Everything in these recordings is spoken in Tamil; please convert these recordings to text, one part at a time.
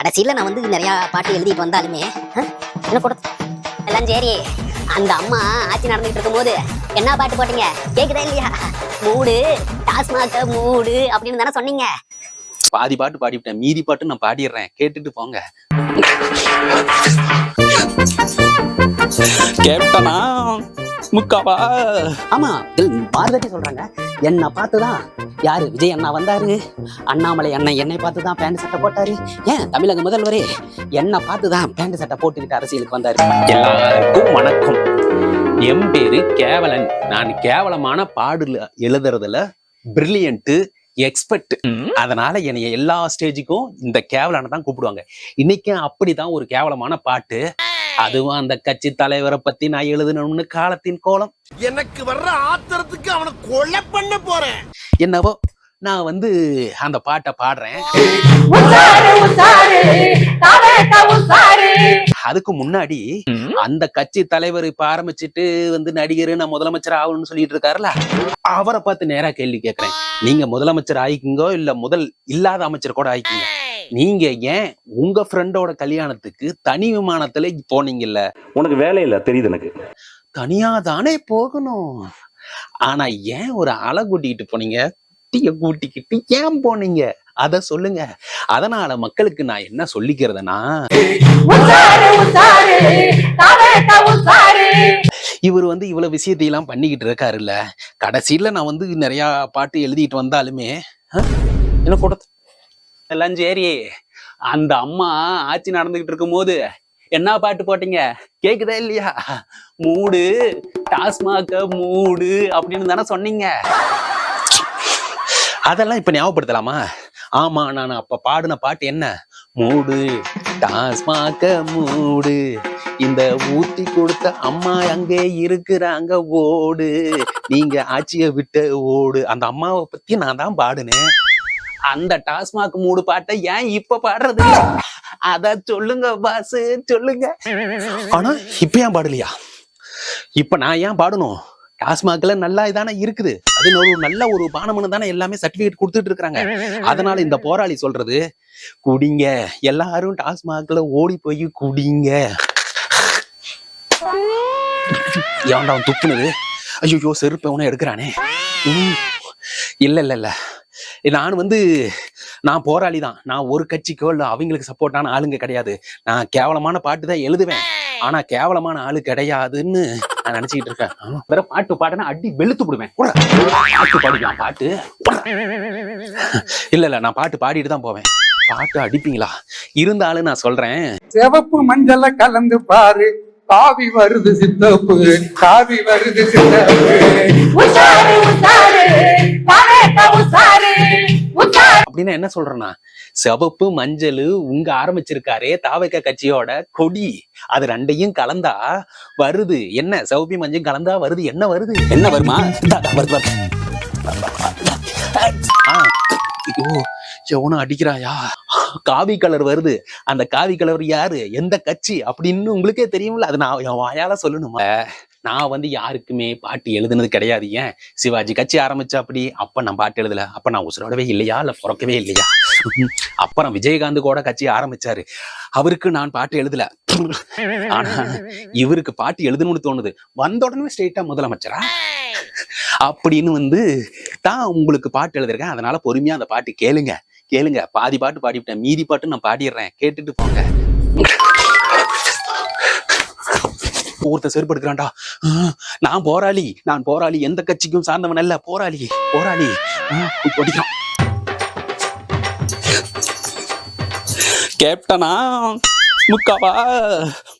கடைசியில் நான் வந்து நிறையா பாட்டு எழுதிட்டு வந்தாலுமே என்ன கூட எல்லாம் சரி. அந்த அம்மா ஆட்சி நடந்துகிட்டு இருக்கும்போது என்ன பாட்டு போட்டீங்க? கேக்குதா இல்லையா? மூடு டாஸ்மாக மூடு அப்படின்னு தானே சொன்னீங்க. பாதி பாட்டு பாடிவிட்டேன். மீதி பாட்டு நான் பாடிடுறேன். கேட்டுட்டு போங்க. கேப்டனா முக்காவா? ஆமா இதில் பாரதி சொல்றாங்க. என்ன பார்த்துதான். யாரு? விஜய் அண்ணா வந்தாரு. அண்ணாமலை அண்ணன் என்னை பார்த்து தான் பேண்ட் சட்டை போட்டாரு. ஏன்? தமிழக முதல்வரே. என்ன பார்த்து தான் பேண்ட் சட்டை போட்டுக்கிட்டு அரசியலுக்கு வந்தாரு. எல்லாருக்கும் வணக்கம். என் பேரு கேவலன். நான் கேவலமான பாடுல எழுதுறதுல பிரில்லியன்ட் எக்ஸ்பர்ட் அதனால என்னைய எல்லா ஸ்டேஜுக்கும் இந்த கேவலான தான் கூப்பிடுவாங்க. இன்னைக்கும் அப்படிதான் ஒரு கேவலமான பாட்டு. அதுவும் அந்த கட்சி தலைவரை பத்தி நான் எழுதணும்னு காலத்தின் கோலம். எனக்கு வர்ற ஆத்திரத்துக்கு அவனை கொலை பண்ண போறேன். என்னவோ நான் வந்து அந்த பாட்டை பாடுறேன். உசாரு உசாரு தவேக உசாரு. அதுக்கு முன்னாடி அந்த கட்சி தலைவர் இப்ப ஆரம்பிச்சிட்டு வந்து நடிகர் நான் முதலமைச்சர் ஆகணும்னு சொல்லிட்டு இருக்காருல்ல அவரை பார்த்து நேரா கேள்வி கேட்கிறேன். நீங்க முதலமைச்சர் ஆயிக்குங்கோ இல்ல முதல் இல்லாத அமைச்சர் கூட ஆயிக்குங்க நீங்க ஏன் உங்க ஃப்ரெண்டோட கல்யாணத்துக்கு தனி விமானத்துல போனீங்கல்ல? உனக்கு வேலை இல்லை தெரியுது எனக்கு. தனியா தானே போகணும். ஆனா ஏன் ஒரு ஆளை கூட்டிக்கிட்டு போனீங்க? குட்டிய கூட்டிக்கிட்டு ஏன் போனீங்க? அத சொல்லுங்க. அதனால மக்களுக்கு நான் என்ன சொல்லிக்கிறதுனா உசாரு உசாரு தவேக உசாரு. இவர் வந்து இவ்வளவு விஷயத்தையெல்லாம் பண்ணிக்கிட்டு இருக்காருல்ல. கடைசியில நான் வந்து நிறைய பாட்டு எழுதிட்டு வந்தாலுமே? என்ன கூட எல்லாம் சரி அந்த அம்மா ஆட்சி நடந்துகிட்டு இருக்கும்போது என்ன பாட்டு போட்டீங்க? கேக்குதா இல்லையா? மூடு டாஸ்மாக மூடு அப்படின்னு தானே சொன்னீங்க. அதெல்லாம் இப்ப ஞாபகப்படுத்தலாமா? ஆமா நான் அப்ப பாடின பாட்டு என்ன? மூடு டாஸ்மாக மூடு. இந்த ஊத்தி கொடுத்த அம்மா அங்கே இருக்கிறாங்க ஓடு. நீங்க ஆட்சியை விட்டு ஓடு. அந்த அம்மாவை பத்தி நான் தான் பாடுனேன். அந்த டாஸ்மாக் மூடு பாட்டை ஏன் இப்ப பாடுறது? அத சொல்லுங்க பாஸ் சொல்லுங்க. ஆனா இப்ப ஏன் பாடலையா? இப்ப நான் ஏன் பாடணும்? டாஸ்மாக்ல நல்லா இதானே இருக்குது. அது ஒரு நல்ல ஒரு பானமனு தானே எல்லாமே சர்டிபிகேட் கொடுத்துட்டு இருக்காங்க. அதனால இந்த போராளி சொல்றது குடிங்க எல்லாரும் டாஸ்மாக்ல ஓடி போய் குடிங்க. ஏன்டா அவன் துப்புனது? ஐயோ செருப்பை உன எடுக்கிறானே. இல்ல இல்ல இல்ல. நான் வந்து நான் போராளி தான் நான் ஒரு கட்சிக்கோ இல்ல அவங்களுக்கு சப்போர்ட்டான ஆளுங்க கிடையாது. நான் கேவலமான பாட்டு தான் எழுதுவேன். ஆனா கேவலமான ஆளு கிடையாதுன்னு நான் நினைச்சுக்கிட்டு இருக்கேன். வேற பாட்டு பாடுனா அடி வெளுத்து விடுவேன் போடா. பாட்டு பாடிக்கலாம் பாட்டு? போடா. இல்ல இல்ல நான் பாட்டு பாடிட்டு தான் போவேன். பாட்டு அடிப்பீங்களா? இருந்தாலும் நான் சொல்றேன். சிவப்பு மஞ்சள கலந்து பாரு. காவி வருது சித்தப்பு காவி வருது சித்தப்பு. அப்படின்னு என்ன சொல்றேன்னா சிவப்பு மஞ்சள் உங்க ஆரம்பிச்சிருக்காரே தாவக கட்சியோட கொடி. அது ரெண்டையும் கலந்தா வருது. என்ன? சிவப்பு மஞ்சள் கலந்தா வருது. என்ன வருது? என்ன வருமா? வருது வருது. ஆ, ஐயோ எவனும் அடிக்கிறாயா? காவி கலர் வருது. அந்த காவி கலர் யாரு? எந்த கட்சி? அப்படின்னு உங்களுக்கே தெரியும்ல. அது நான் என் வாயால சொல்லணுமா? நான் வந்து யாருக்குமே பாட்டு எழுதுனது கிடையாது. ஏன்? சிவாஜி கட்சி ஆரம்பிச்ச அப்படி? அப்ப நான் பாட்டு எழுதல. அப்ப நான் உசுரோடவே இல்லையா? இல்ல பிறக்கவே இல்லையா? அப்புறம் விஜயகாந்த் கூட கட்சி ஆரம்பிச்சாரு. அவருக்கு நான் பாட்டு எழுதல. ஆனா இவருக்கு பாட்டு எழுதணும்னு தோணுது. வந்த உடனே ஸ்ட்ரெயிட்டா முதலமைச்சரா? அப்படின்னு வந்து தான் உங்களுக்கு பாட்டு எழுதிருக்கேன். அதனால பொறுமையா அந்த பாட்டு கேளுங்க. கேளுங்க பாதி பாட்டு பாடிவிட்டேன். மீதி பாட்டு நான் பாடிடுறேன். கேட்டுட்டு போங்க. ஒருத்தர் செருப்படுக்கிறான்டா. நான் போராளி. நான் போராளி. எந்த கட்சிக்கும் சார்ந்தவன் அல்ல. போராளி. போராளி. ஆஹ், கேப்டனா முக்காவா?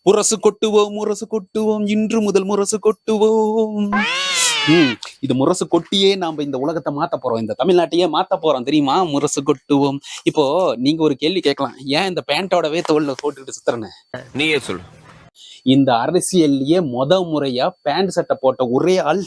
முரசு கொட்டுவோம் முரசு கொட்டுவோம். இன்று முதல் முரசு கொட்டுவோம். இது முரசு கொட்டியே நாம இந்த உலகத்தை மாத்த போறோம். இந்த தமிழ்நாட்டையே மாத்த போறோம். தெரியுமா? முரசு கொட்டுவோம். இப்போ நீங்க ஒரு கேள்வி கேட்கலாம். ஏன் இந்த பேண்டோடவே தோல்ல போட்டுக்கிட்டு சுத்துறேன்னு? நீயே சொல்லு. இந்த அரசியல்லையே முத முறையா பேண்ட் சட்டை போட்ட ஒரே ஆள்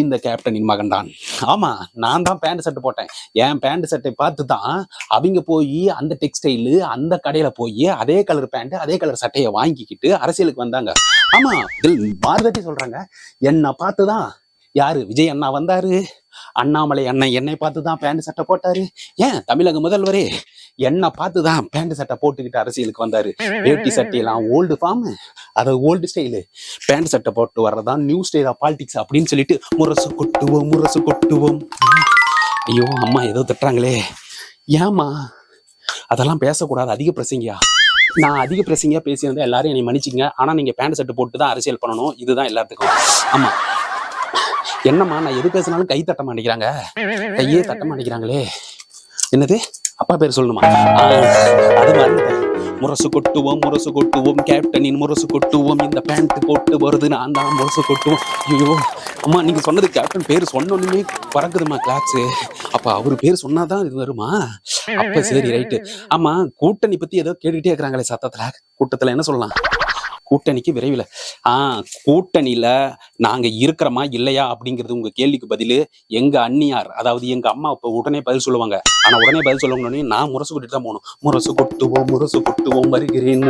இந்த கேப்டனின் மகன் தான். ஆமா நான் தான் பேண்ட் சட்டை போட்டேன். என் பேண்ட் சட்டை பார்த்து தான் அவங்க போய் அந்த டெக்ஸ்டைலு அந்த கடையில போய் அதே கலர் பேண்ட் அதே கலர் சட்டையை வாங்கிக்கிட்டு அரசியலுக்கு வந்தாங்க. ஆமா மாறுதட்டி சொல்றாங்க. என்னை பார்த்து தான் யாரு? விஜய் அண்ணா வந்தாரு. அண்ணாமலை அண்ணன் என்னை பார்த்து தான் பேண்ட் சட்டை போட்டாரு. ஏன்? தமிழக முதல்வரே என்னை பார்த்து தான் பேண்ட் சட்டை போட்டுக்கிட்டு அரசியலுக்கு வந்தாரு. வேட்டி சட்டையெல்லாம் ஓல்டு ஃபார்ம் அது ஓல்டு ஸ்டைலு பேண்ட் சட்டை போட்டு வர்றதான் நியூ ஸ்டைல் ஆஃப் பாலிடிக்ஸ் அப்படின்னு சொல்லிட்டு முரசு கொட்டுவோம் முரசு கொட்டுவோம். ஐயோ அம்மா ஏதோ திட்டுறாங்களே. ஏம்மா? அதெல்லாம் பேசக்கூடாது. அதிக பிரசங்கியா? நான் அதிக பிரசங்கியா பேசியிருந்தேன். எல்லாரும் என்னை மன்னிச்சிங்க ஆனா நீங்க பேண்ட் சட்டை போட்டு தான் அரசியல் பண்ணணும். இதுதான் எல்லாத்துக்கும். ஆமா. என்னம்மா நான் எது பேசினாலும் கை தட்ட மாட்டேங்கிறாங்க? கையே தட்ட மாட்டேங்கிறாங்களே. என்னது? அப்பா பேர் சொல்லணுமா? அது மாதிரி முரசு கொட்டுவோம் முரசு கொட்டுவோம் கேப்டனின் முரசு கொட்டுவோம். இந்த பேண்ட் போட்டு வருது நான் தான் முரசு கொட்டுவோம். ஐயோ அம்மா நீங்க சொன்னது கேப்டன் பேர் சொன்னோன்னுமே பறக்குதுமா கிளாக்ஸ் அப்ப அவர் பேர் சொன்னாதான் இது வருமா? அப்ப சரி ரைட்டு ஆமா கூட்டணி பத்தி ஏதோ கேட்டுக்கிட்டே இருக்கிறாங்களே சத்தத்துல. கூட்டத்துல என்ன சொல்லலாம்? கூட்டணிக்கு விரைவில். ஆ கூட்டணியில நாங்க இருக்கிறோமா இல்லையா அப்படிங்கிறது உங்க கேள்விக்கு பதில் எங்க அண்ணியார் அதாவது எங்க அம்மா இப்போ உடனே பதில் சொல்லுவாங்க. ஆனா உடனே பதில் சொல்லுவாங்க நான் முரசு கொட்டிட்டு தான் போகணும். முரசு கொட்டுவோம் முரசு கொட்டுவோம் வருகிறேன்